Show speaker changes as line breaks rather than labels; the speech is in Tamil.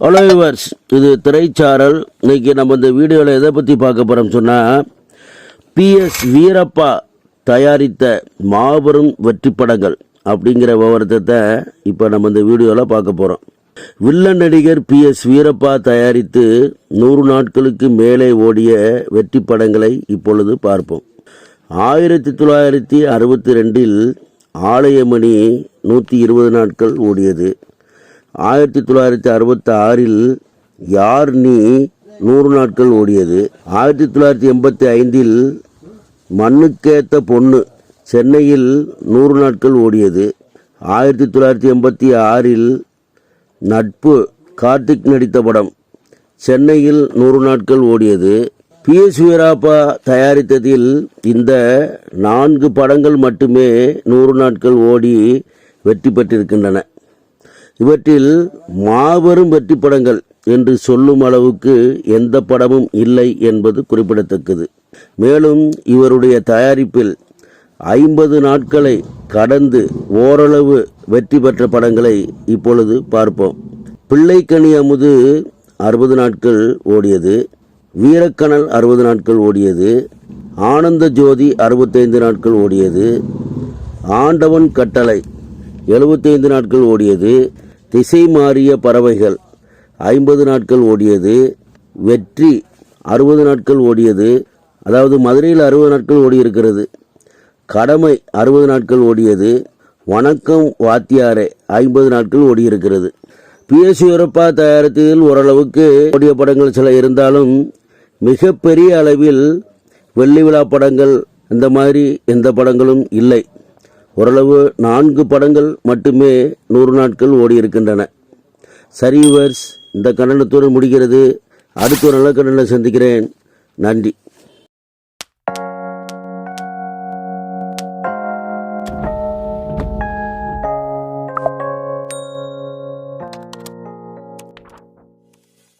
ஹலோ விவர்ஸ் இது திரைச்சாரல். இன்றைக்கி நம்ம இந்த வீடியோவில் எதை பற்றி பார்க்க போகிறோம் சொன்னால் பிஎஸ் வீரப்பா தயாரித்த மாபெரும் வெற்றி படங்கள் அப்படிங்கிற விவரத்தை இப்போ நம்ம இந்த வீடியோவில் பார்க்க போகிறோம் வில்லன் நடிகர் பிஎஸ் வீரப்பா தயாரித்து நூறு நாட்களுக்கு மேலே ஓடிய வெற்றி படங்களை இப்பொழுது பார்ப்போம். ஆயிரத்தி தொள்ளாயிரத்தி அறுபத்தி ரெண்டில் ஆலயமணி நூற்றி இருபது நாட்கள் ஓடியது. ஆயிரத்தி தொள்ளாயிரத்தி அறுபத்தி ஆறில் யார் நீ நூறு நாட்கள் ஓடியது? ஆயிரத்தி தொள்ளாயிரத்தி எண்பத்தி ஐந்தில் மண்ணுக்கேத்த பொண்ணு சென்னையில் நூறு நாட்கள் ஓடியது. ஆயிரத்தி தொள்ளாயிரத்தி எண்பத்தி ஆறில் நட்பு கார்த்திக் நடித்த படம் சென்னையில் நூறு நாட்கள் ஓடியது. பி. எஸ். வீராப்பா தயாரித்ததில் இந்த நான்கு படங்கள் மட்டுமே நூறு நாட்கள் ஓடி வெற்றி பெற்றிருக்கின்றன. இவற்றில் மாபெரும் வெற்றி படங்கள் என்று சொல்லும் அளவுக்கு எந்த படமும் இல்லை என்பது குறிப்பிடத்தக்கது. மேலும் இவருடைய தயாரிப்பில் ஐம்பது நாட்களை கடந்து ஓரளவு வெற்றி பெற்ற படங்களை இப்பொழுது பார்ப்போம். பிள்ளைக்கனி அமுது அறுபது நாட்கள் ஓடியது வீரக்கணல் அறுபது நாட்கள் ஓடியது ஆனந்த ஜோதி அறுபத்தைந்து நாட்கள் ஓடியது ஆண்டவன் கட்டளை எழுபத்தைந்து நாட்கள் ஓடியது திசை மாறிய பறவைகள். ஐம்பது நாட்கள் ஓடியது. வெற்றி அறுபது நாட்கள் ஓடியது. அதாவது மதுரையில் அறுபது நாட்கள் ஓடியிருக்கிறது. கடமை அறுபது நாட்கள் ஓடியது. வணக்கம் வாத்தியாரே ஐம்பது நாட்கள் ஓடியிருக்கிறது. பிஎஸ் யூரப்பா தயாரித்ததில் ஓரளவுக்கு ஓடிய படங்கள் சில இருந்தாலும் மிகப்பெரிய அளவில் வெள்ளி விழா படங்கள் இந்த மாதிரி எந்த படங்களும் இல்லை. ஓரளவு நான்கு படங்கள் மட்டுமே நூறு நாட்கள் ஓடியிருக்கின்றன. சரி இந்த கண்டனத்துடன் முடிகிறது. அடுத்த ஒரு நல்ல கண்டனை சந்திக்கிறேன். நன்றி.